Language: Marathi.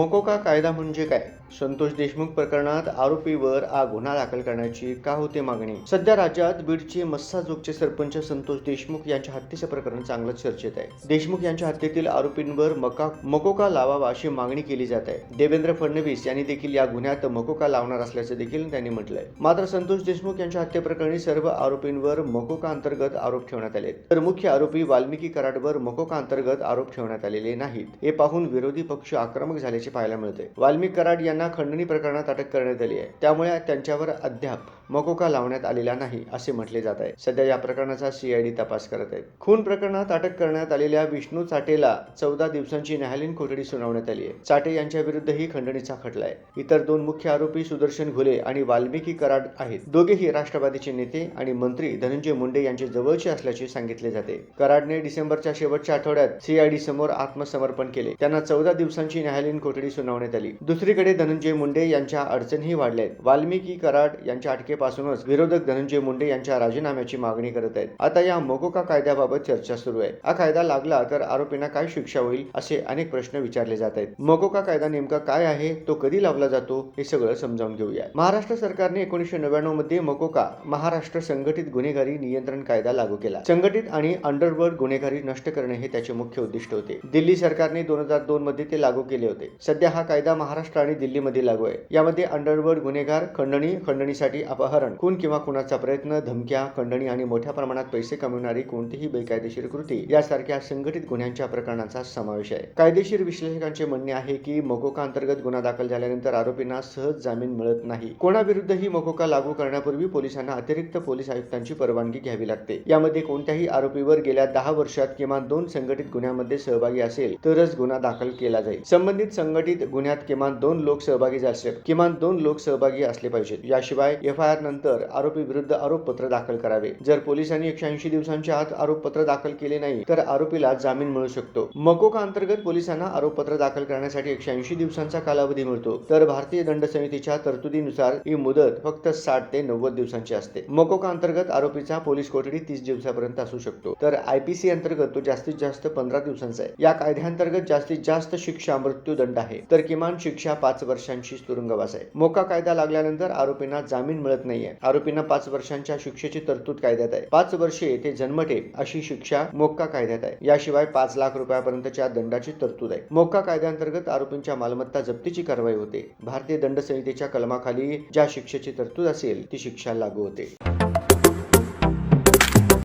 मोकोका कायदा म्हणजे काय? संतोष देशमुख प्रकरणात आरोपीवर हा गुन्हा दाखल करण्याची का होते मागणी? सध्या राज्यात बीडचे मस्साजोगचे सरपंच संतोष देशमुख यांच्या हत्येचे प्रकरण चांगलंच चर्चेत आहे. देशमुख यांच्या हत्येतील आरोपींवर मका मकोका लावावा अशी मागणी केली जात आहे. देवेंद्र फडणवीस यांनी देखील या गुन्ह्यात मकोका लावणार असल्याचं देखील त्यांनी म्हटलंय. मात्र संतोष देशमुख यांच्या हत्येप्रकरणी सर्व आरोपींवर मकोका अंतर्गत आरोप ठेवण्यात आले तर मुख्य आरोपी वाल्मिकी कराडवर मकोका अंतर्गत आरोप ठेवण्यात आलेले नाहीत. हे पाहून विरोधी पक्ष आक्रमक झाल्याचे पाहायला मिळते वाल्मिक कराड यांना खंडणी प्रकरणात अटक करण्यात आली आहे. त्यामुळे त्यांच्यावर अद्याप मकोका लावण्यात आलेला नाही असे म्हटले जात आहे. सध्या या प्रकरणाचा सीआयडी तपास करत आहे खून प्रकरणात अटक करण्यात आलेल्या विष्णू चाटेला चौदा दिवसांची न्यायालयीन कोठडी सुनावण्यात आली आहे. चाटे यांच्या विरुद्धही खंडणीचा खटला आहे. इतर दोन मुख्य आरोपी सुदर्शन घुले आणि वाल्मिकी कराड आहेत. दोघेही राष्ट्रवादीचे नेते आणि मंत्री धनंजय मुंडे यांचे जवळचे असल्याचे सांगितले जाते. कराडने डिसेंबरच्या शेवटच्या आठवड्यात सीआयडी समोर आत्मसमर्पण केले. त्यांना चौदा दिवसांची न्यायालयीन कोठडी सुनावण्यात आली. दुसरीकडे धनंजय मुंडे यांच्या अडचणीही वाढल्या आहेत. वाल्मिकी कराड यांच्या पासूनच विरोधक धनंजय मुंडे यांच्या राजीनाम्याची मागणी करत आहेत. आता या मोकोका कायद्याबाबत चर्चा सुरू आहे. हा कायदा लागला तर आरोपींना काय शिक्षा होईल असे अनेक प्रश्न विचारले जात आहेत. मोकोका कायदा नेमका काय आहे तो कधी लावला जातो हे सगळं समजावून घेऊया. महाराष्ट्र सरकारने एकोणीसशे नव्याण्णवमध्ये मोकोका महाराष्ट्र संघटित गुन्हेगारी नियंत्रण कायदा लागू केला. संघटित आणि अंडरवर्ल्ड गुन्हेगारी नष्ट करणे हे त्याचे मुख्य उद्दिष्ट होते. दिल्ली सरकारने दोन हजार दोन मध्ये ते लागू केले होते. सध्या हा कायदा महाराष्ट्र आणि दिल्लीमध्ये लागू आहे. यामध्ये अंडरवर्ल्ड गुन्हेगार खंडणी खंडणीसाठी अपहरण खून किंवा खुनाचा प्रयत्न धमक्या खंडणी आणि मोठ्या प्रमाणात पैसे कमविणारी कोणतीही बेकायदेशीर कृती यासारख्या संघटित गुन्ह्यांच्या प्रकरणांचा समावेश आहे. कायदेशीर विश्लेषकांचे म्हणणे आहे की मोकोका अंतर्गत गुन्हा दाखल झाल्यानंतर आरोपींना सहज जामीन मिळत नाही. कोणाविरुद्धही मोकोका लागू करण्यापूर्वी पोलिसांना अतिरिक्त पोलीस आयुक्तांची परवानगी घ्यावी लागते. यामध्ये कोणत्याही आरोपीवर गेल्या दहा वर्षात किमान दोन संघटित गुन्ह्यामध्ये सहभागी असेल तरच गुन्हा दाखल केला जाईल. संबंधित संघटित गुन्ह्यात किमान दोन लोक सहभागी असले किमान दोन लोक सहभागी असले पाहिजेत. याशिवाय एफ आय आर दिवसांनंतर आरोपी विरुद्ध आरोपपत्र दाखल करावे. जर पोलिसांनी एकशे ऐंशी दिवसांच्या आत आरोपपत्र दाखल केले नाही तर आरोपीला जामीन मिळू शकतो. मकोका अंतर्गत पोलिसांना आरोपपत्र दाखल करण्यासाठी एकशे ऐंशी दिवसांचा कालावधी मिळतो. तर भारतीय दंड समितीच्या तरतुदीनुसार ही मुदत फक्त साठ ते नव्वद दिवसांची असते. मकोका अंतर्गत आरोपीचा पोलीस कोठडी तीस दिवसापर्यंत असू शकतो. तर आयपीसी अंतर्गत तो जास्तीत जास्त पंधरा दिवसांचा आहे. या कायद्याअंतर्गत जास्तीत जास्त शिक्षा मृत्यूदंड आहे. तर किमान शिक्षा पाच वर्षांची तुरुंगवास आहे. मोका कायदा लागल्यानंतर आरोपींना जामीन मिळत नाही. नाहीये. आरोपींना पाच वर्षांच्या शिक्षेची तरतूद कायद्यात आहे. पाच वर्षे ते जन्मठेप अशी शिक्षा मोक्का कायद्यात आहे. याशिवाय पाच लाख रुपयापर्यंतच्या दंडाची तरतूद आहे. मोक्का कायद्याअंतर्गत आरोपींच्या मालमत्ता जप्तीची कारवाई होते. भारतीय दंड संहितेच्या कलमाखाली ज्या शिक्षेची तरतूद असेल ती शिक्षा लागू होते.